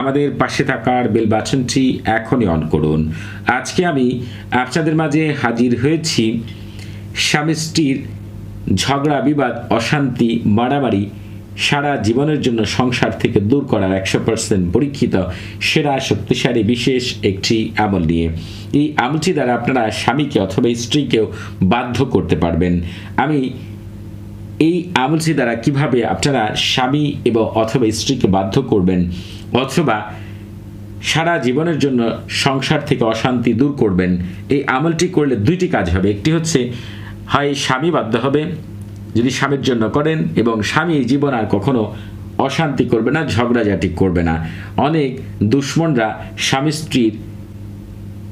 আমাদের পাশে থাকার বেল বাটনটি এখনই অন করুন। আজকে আমি আপনাদের মাঝে হাজির হয়েছি স্বামী স্ত্রীর ঝগড়া, বিবাদ, অশান্তি, মারামারি, সারা জীবনের জন্য সংসার থেকে দূর করার একশো পার্সেন্ট পরীক্ষিত, সেরা, শক্তিশালী, বিশেষ একটি আমল নিয়ে। এই আমলটি দ্বারা আপনারা স্বামীকে অথবা স্ত্রীকেও বাধ্য করতে পারবেন। আমি এই আমলটি দ্বারা কীভাবে আপনারা স্বামী এবং অথবা স্ত্রীকে বাধ্য করবেন অথবা সারা জীবনের জন্য সংসার থেকে অশান্তি দূর করবেন, এই আমলটি করলে দুইটি কাজ হবে। একটি হচ্ছে, হয় স্বামী বাধ্য হবে যদি স্বামীর জন্য করেন এবং স্বামী জীবন আর কখনো অশান্তি করবে না, ঝগড়াঝাটি করবে না। অনেক দুশ্মনরা স্বামী স্ত্রীর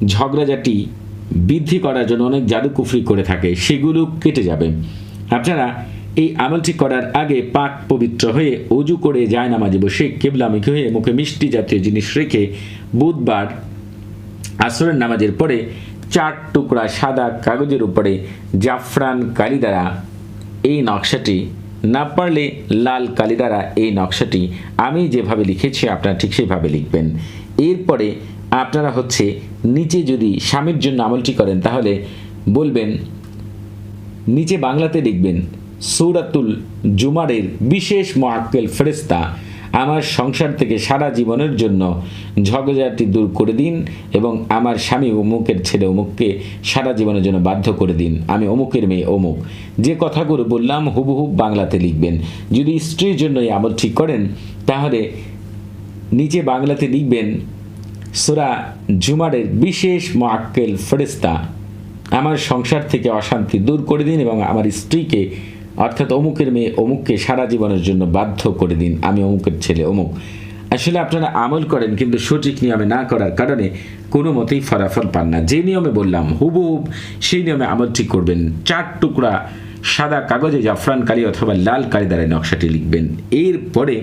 ঝগড়াঝাটি বৃদ্ধি করার জন্য অনেক জাদুকুফরি করে থাকে, সেগুলো কেটে যাবে। আপনারা এই আমলটি করার আগে পাক পবিত্র হয়ে অজু করে যায় নামাজে বসে কেবলামুখী হয়ে মুখে মিষ্টি জাতীয় জিনিস রেখে বুধবার আসরের নামাজের পরে চার টুকরা সাদা কাগজের উপরে জাফরান কালি দ্বারা এই নকশাটি না পারলে লাল কালি দ্বারা এই নকশাটি আমি যেভাবে লিখেছি আপনারা ঠিক সেইভাবে লিখবেন। এরপরে আপনারা হচ্ছে নিচে যদি স্বামীর জন্য আমলটি করেন তাহলে বলবেন, নিচে বাংলাতে লিখবেন সৌরাতুল জুমারের বিশেষ মোয়াক্কেল ফেরেস্তা আমার সংসার থেকে সারা জীবনের জন্য ঝগড়াটি দূর করে দিন এবং আমার স্বামী অমুকের ছেলে অমুককে সারা জীবনের জন্য বাধ্য করে দিন। আমি অমুকের মেয়ে অমুক। যে কথাগুলো বললাম হুবহু বাংলাতে লিখবেন। যদি স্ত্রীর জন্য এই আমল ঠিক করেন, তাহলে নিচে বাংলাতে লিখবেন, সুরা জুমারের বিশেষ মোয়াক্কেল ফেরেস্তা আমার সংসার থেকে অশান্তি দূর করে দিন এবং আমার স্ত্রীকে অর্থাৎ অমুকের মেয়ে অমুককে সারা জীবনের জন্য বাধ্য করে দিন, আমি অমুকের ছেলে অমুক। আসলে আপনারা আমল করেন, কিন্তু সঠিক নিয়মে না করার কারণে কোনো মতেই ফলাফল পান না। যে নিয়মে বললাম, হুবহুব, সেই নিয়মে আমলটি করবেন। চার টুকরা সাদা কাগজে জাফরান কালি অথবা লাল কালি দ্বারা নকশাটি লিখবেন। এরপরে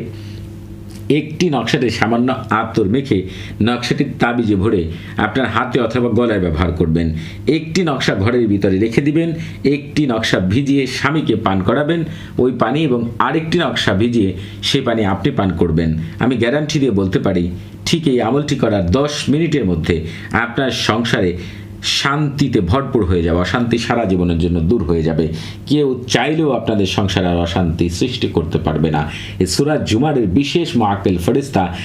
একটি নকশাতে সামান্য আতর মেখে নকশাটির তাবিজে ভরে আপনার হাতে অথবা গলায় ব্যবহার করবেন। একটি নকশা ঘরের ভিতরে রেখে দিবেন, একটি নকশা ভিজিয়ে স্বামীকে পান করাবেন, ওই পানি এবং আরেকটি নকশা ভিজিয়ে সে পানি আপনি পান করবেন। আমি গ্যারান্টি দিয়ে বলতে পারি, ঠিক এই আমলটি করার দশ মিনিটের মধ্যে আপনার সংসারে শান্তিতে ভরপুর হয়ে যাবে অশান্তি সারা জীবনের জন্য দূর হয়ে যাবে। কেউ চাইলেও আপনাদের সংসারে আর অশান্তি সৃষ্টি করতে পারবে না। এই সুরাজ জুমারের বিশেষ মাকেল ফেরিস্তা